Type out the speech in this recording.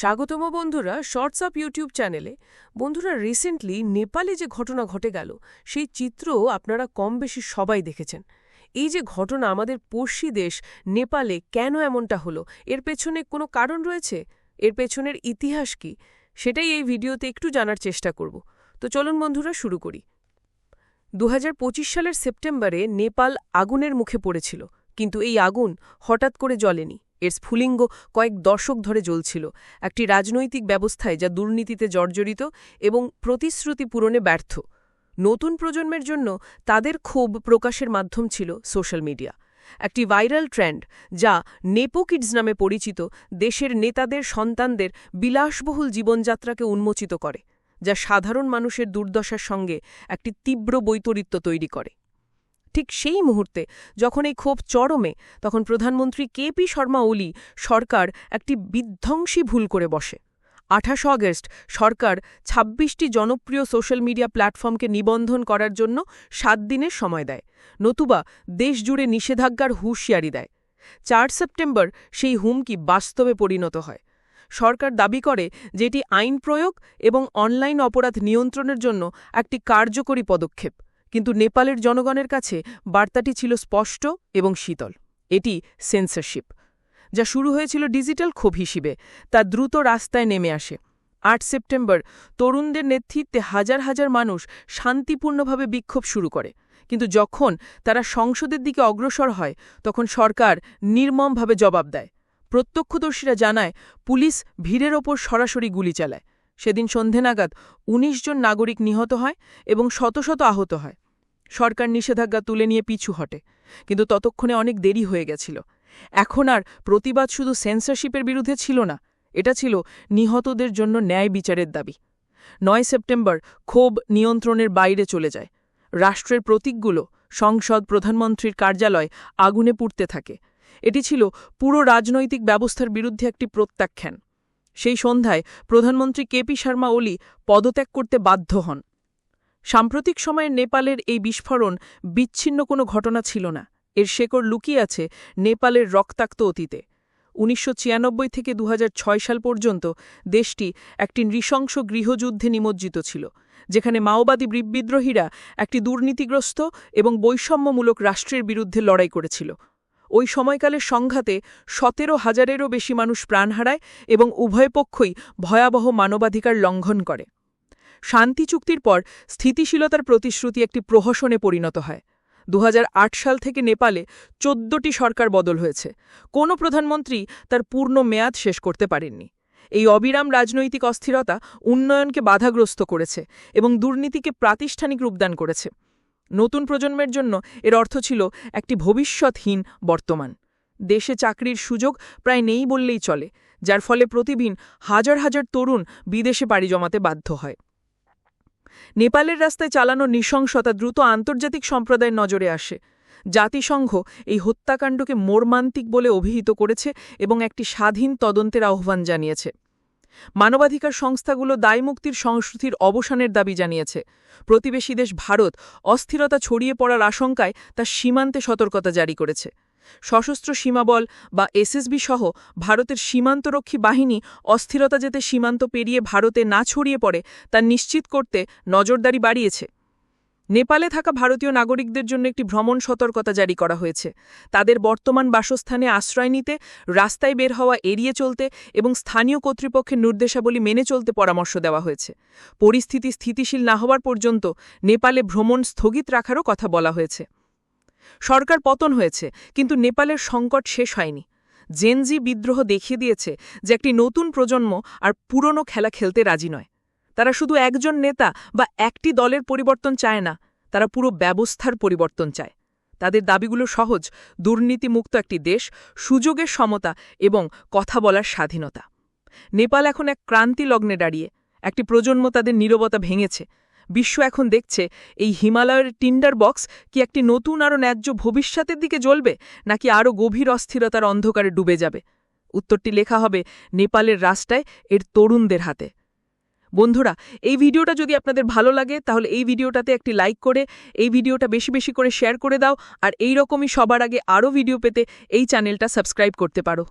স্বাগতম বন্ধুরা shorts up YouTube চ্যানেলে বন্ধুরা রিসেন্টলি নেপালে যে ঘটনা ঘটে গেল, সেই চিত্র আপনারা কম বেশি সবাই দেখেছেন। এই যে ঘটনা আমাদের পড়শি দেশ নেপালে কেন এমনটা হলো, এর পেছনে কোনো কারণ রয়েছে? এর পেছনের ইতিহাস কি? সেটাই এই ভিডিওতে একটু জানার চেষ্টা করব। তো চলুন বন্ধুরা, শুরু করি। দু হাজার পঁচিশ সালের সেপ্টেম্বরে নেপাল আগুনের মুখে পড়েছিল, কিন্তু এই আগুন হঠাৎ করে জ্বলেনি। এর স্ফুলিঙ্গ কয়েক দশক ধরে জ্বলছিল, একটি রাজনৈতিক ব্যবস্থায় যা দুর্নীতিতে জর্জরিত এবং প্রতিশ্রুতি পূরণে ব্যর্থ। নতুন প্রজন্মের জন্য তাদের ক্ষোভ প্রকাশের মাধ্যম ছিল সোশ্যাল মিডিয়া। একটি ভাইরাল ট্রেন্ড যা নেপো কিডস নামে পরিচিত দেশের নেতাদের সন্তানদের বিলাসবহুল জীবনযাত্রাকে উন্মোচিত করে, যা সাধারণ মানুষের দুর্দশার সঙ্গে একটি তীব্র বৈতরিত্ব তৈরি করে। ঠিক সেই মুহূর্তে, যখন এই ক্ষোভ চরমে, তখন প্রধানমন্ত্রী কে পি শর্মা ওলি সরকার একটি বিধ্বংসী ভুল করে বসে। আঠাশ অগস্ট সরকার ২৬টি জনপ্রিয় সোশ্যাল মিডিয়া প্ল্যাটফর্মকে নিবন্ধন করার জন্য সাত দিনের সময় দেয়, নতুবা দেশজুড়ে নিষেধাজ্ঞার হুঁশিয়ারি দেয়। চার সেপ্টেম্বর সেই হুমকি বাস্তবে পরিণত হয়। সরকার দাবি করে যে এটি আইন প্রয়োগ এবং অনলাইন অপরাধ নিয়ন্ত্রণের জন্য একটি কার্যকরী পদক্ষেপ। কিন্তু নেপালের জনগণের কাছে বার্তাটি ছিল স্পষ্ট এবং শীতল। এটি সেন্সরশিপ যা শুরু হয়েছিল ডিজিটাল ক্ষোভ হিসেবে, তা দ্রুত রাস্তায় নেমে আসে। আট সেপ্টেম্বর, তরুণদের নেতৃত্বে হাজার হাজার মানুষ শান্তিপূর্ণভাবে বিক্ষোভ শুরু করে। কিন্তু যখন তারা সংসদের দিকে অগ্রসর হয়, তখন সরকার নির্মমভাবে জবাব দেয়। প্রত্যক্ষদর্শীরা জানায়, পুলিশ ভিড়ের ওপর সরাসরি গুলি চালায়। সেদিন সন্ধে নাগাদ ১৯ জন নাগরিক নিহত হয় এবং শত শত আহত হয়। সরকার নিষেধাজ্ঞা তুলে নিয়ে পিছু হটে, কিন্তু ততক্ষণে অনেক দেরি হয়ে গেছিল। এখন আর প্রতিবাদ শুধু সেন্সরশিপের বিরুদ্ধে ছিল না, এটা ছিল নিহতদের জন্য ন্যায় বিচারের দাবি। নয় সেপ্টেম্বর ক্ষোভ নিয়ন্ত্রণের বাইরে চলে যায়। রাষ্ট্রের প্রতীকগুলো সংসদ প্রধানমন্ত্রীর কার্যালয় আগুনে পুড়তে থাকে। এটি ছিল পুরো রাজনৈতিক ব্যবস্থার বিরুদ্ধে একটি প্রত্যাখ্যান। সেই সন্ধ্যায় প্রধানমন্ত্রী কেপি শর্মা ওলি পদত্যাগ করতে বাধ্য হন। সাম্প্রতিক সময়ে নেপালের এই বিস্ফোরণ বিচ্ছিন্ন কোনো ঘটনা ছিল না। এর শেকড় লুকিয়ে আছে নেপালের রক্তাক্ত অতীতে। উনিশশো ছিয়ানব্বই থেকে দু হাজার ছয় সাল পর্যন্ত দেশটি একটি নৃশংস গৃহযুদ্ধে নিমজ্জিত ছিল, যেখানে মাওবাদী বিদ্রোহীরা একটি দুর্নীতিগ্রস্ত এবং বৈষম্যমূলক রাষ্ট্রের বিরুদ্ধে লড়াই করেছিল। ওই সময়কালের সংঘাতে সতেরো হাজারেরও বেশি মানুষ প্রাণ হারায় এবং উভয় পক্ষই ভয়াবহ মানবাধিকার লঙ্ঘন করে। শান্তি চুক্তির পর স্থিতিশীলতার প্রতিশ্রুতি একটি প্রহসনে পরিণত হয়। দু হাজার আট সাল থেকে নেপালে চোদ্দটি সরকার বদল হয়েছে। কোনো প্রধানমন্ত্রী তার পূর্ণ মেয়াদ শেষ করতে পারেননি। এই অবিরাম রাজনৈতিক অস্থিরতা উন্নয়নকে বাধাগ্রস্ত করেছে এবং দুর্নীতিকে প্রাতিষ্ঠানিক রূপদান করেছে। নতুন প্রজন্মের জন্য এর অর্থ ছিল একটি ভবিষ্যৎহীন বর্তমান। দেশে চাকরির সুযোগ প্রায় নেই বললেই চলে, যার ফলে প্রতিদিন হাজার হাজার তরুণ বিদেশে পাড়ি জমাতে বাধ্য হয়। নেপালের রাস্তায় চালানো নৃশংসতা দ্রুত আন্তর্জাতিক সম্প্রদায়ের নজরে আসে। জাতিসংঘ এই হত্যাকাণ্ডকে মর্মান্তিক বলে অভিহিত করেছে এবং একটি স্বাধীন তদন্তের আহ্বান জানিয়েছে। মানবাধিকার সংস্থাগুলো দায়মুক্তির সংস্কৃতির অবসানের দাবি জানিয়েছে। প্রতিবেশী দেশ ভারত অস্থিরতা ছড়িয়ে পড়ার আশঙ্কায় তার সীমান্তে সতর্কতা জারি করেছে। সশস্ত্র সীমাবল বা এসএসবি সহ ভারতের সীমান্তরক্ষী বাহিনী অস্থিরতা যেতে সীমান্ত পেরিয়ে ভারতে না ছড়িয়ে পড়ে তা নিশ্চিত করতে নজরদারি বাড়িয়েছে। নেপালে থাকা ভারতীয় নাগরিকদের জন্য একটি ভ্রমণ সতর্কতা জারি করা হয়েছে। তাদের বর্তমান বাসস্থানে আশ্রয় নিতে, রাস্তায় বের হওয়া, এড়িয়ে চলতে এবং স্থানীয় কর্তৃপক্ষের নির্দেশাবলী মেনে চলতে পরামর্শ দেওয়া হয়েছে। পরিস্থিতি স্থিতিশীল না হওয়ার পর্যন্ত নেপালে ভ্রমণ স্থগিত রাখারও কথা বলা হয়েছে। সরকার পতন হয়েছে, কিন্তু নেপালের সংকট শেষ হয়নি। জেনজি বিদ্রোহ দেখিয়ে দিয়েছে যে একটি নতুন প্রজন্ম আর পুরনো খেলা খেলতে রাজি নয়। তারা শুধু একজন নেতা বা একটি দলের পরিবর্তন চায় না, তারা পুরো ব্যবস্থার পরিবর্তন চায়। তাদের দাবিগুলো সহজ, দুর্নীতিমুক্ত একটি দেশ, সুযোগের সমতা এবং কথা বলার স্বাধীনতা। নেপাল এখন এক ক্রান্তি লগ্নে দাঁড়িয়ে, একটি প্রজন্ম তাদের নীরবতা ভেঙেছে। বিশ্ব এখন দেখছে, এই হিমালয়ের টিন্ডার বক্স কি একটি নতুন আরও ন্যায্য ভবিষ্যতের দিকে জ্বলবে, নাকি আরও গভীর অস্থিরতার অন্ধকারে ডুবে যাবে? উত্তরটি লেখা হবে নেপালের রাস্তায় এর তরুণদের হাতে। বন্ধুরা, এই ভিডিওটা যদি আপনাদের ভালো লাগে, তাহলে এই ভিডিওটাতে একটি লাইক করে, এই ভিডিওটা বেশি বেশি করে শেয়ার করে দাও, আর এই রকমই সবার আগে আরও ভিডিও পেতে এই চ্যানেলটা সাবস্ক্রাইব করতে পারো।